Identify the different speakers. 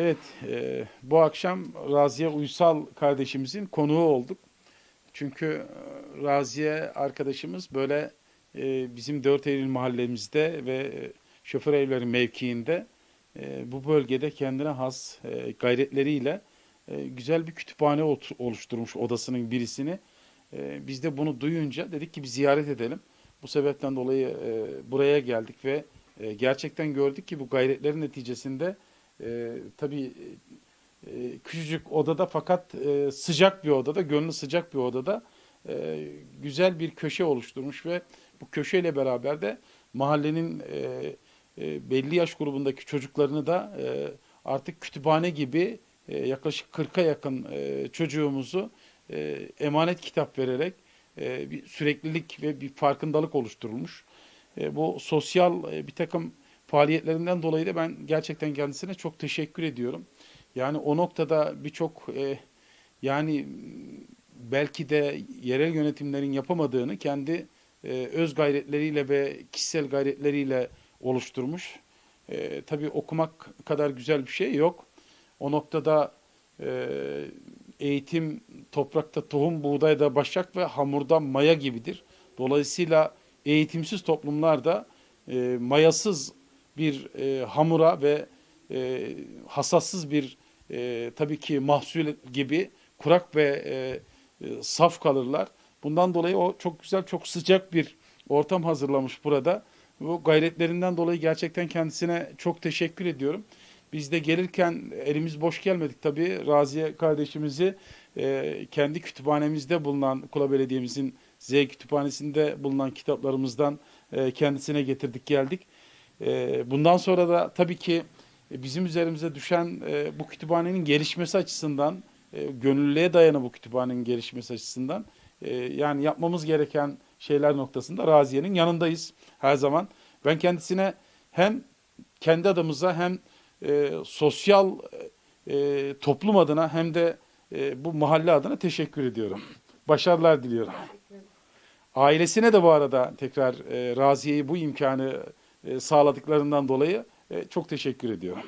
Speaker 1: Evet, e, bu akşam Raziye Uysal kardeşimizin konuğu olduk. Çünkü e, Raziye arkadaşımız böyle e, bizim 4 Eylül mahallemizde ve e, şoför evleri mevkiinde e, bu bölgede kendine has e, gayretleriyle e, güzel bir kütüphane oluşturmuş odasının birisini. E, biz de bunu duyunca dedik ki bir ziyaret edelim. Bu sebepten dolayı e, buraya geldik ve e, gerçekten gördük ki bu gayretlerin neticesinde e, tabii e, küçücük odada fakat e, sıcak bir odada, gönlü sıcak bir odada e, güzel bir köşe oluşturmuş ve bu köşeyle beraber de mahallenin e, e, belli yaş grubundaki çocuklarını da e, artık kütüphane gibi e, yaklaşık 40'a yakın e, çocuğumuzu e, emanet kitap vererek e, bir süreklilik ve bir farkındalık oluşturulmuş. E, bu sosyal e, bir takım faaliyetlerinden dolayı da ben gerçekten kendisine çok teşekkür ediyorum. Yani o noktada birçok e, yani belki de yerel yönetimlerin yapamadığını kendi e, öz gayretleriyle ve kişisel gayretleriyle oluşturmuş. E, tabii okumak kadar güzel bir şey yok. O noktada e, eğitim toprakta tohum, buğdayda başak ve hamurda maya gibidir. Dolayısıyla eğitimsiz toplumlarda e, mayasız bir e, hamura ve e, hasassız bir e, tabii ki mahsul gibi kurak ve e, e, saf kalırlar. Bundan dolayı o çok güzel, çok sıcak bir ortam hazırlamış burada. Bu gayretlerinden dolayı gerçekten kendisine çok teşekkür ediyorum. Biz de gelirken elimiz boş gelmedik tabii. Raziye kardeşimizi e, kendi kütüphanemizde bulunan Kula Belediye'mizin Z kütüphanesinde bulunan kitaplarımızdan e, kendisine getirdik geldik. E, bundan sonra da tabii ki bizim üzerimize düşen e, bu kütüphanenin gelişmesi açısından, e, gönüllüye dayanan bu kütüphanenin gelişmesi açısından e, yani yapmamız gereken şeyler noktasında Raziye'nin yanındayız her zaman. Ben kendisine hem kendi adımıza hem e, sosyal e, toplum adına hem de e, bu mahalle adına teşekkür ediyorum. Başarılar diliyorum. Ailesine de bu arada tekrar e, Raziye'yi bu imkanı e, sağladıklarından dolayı e, çok teşekkür ediyorum.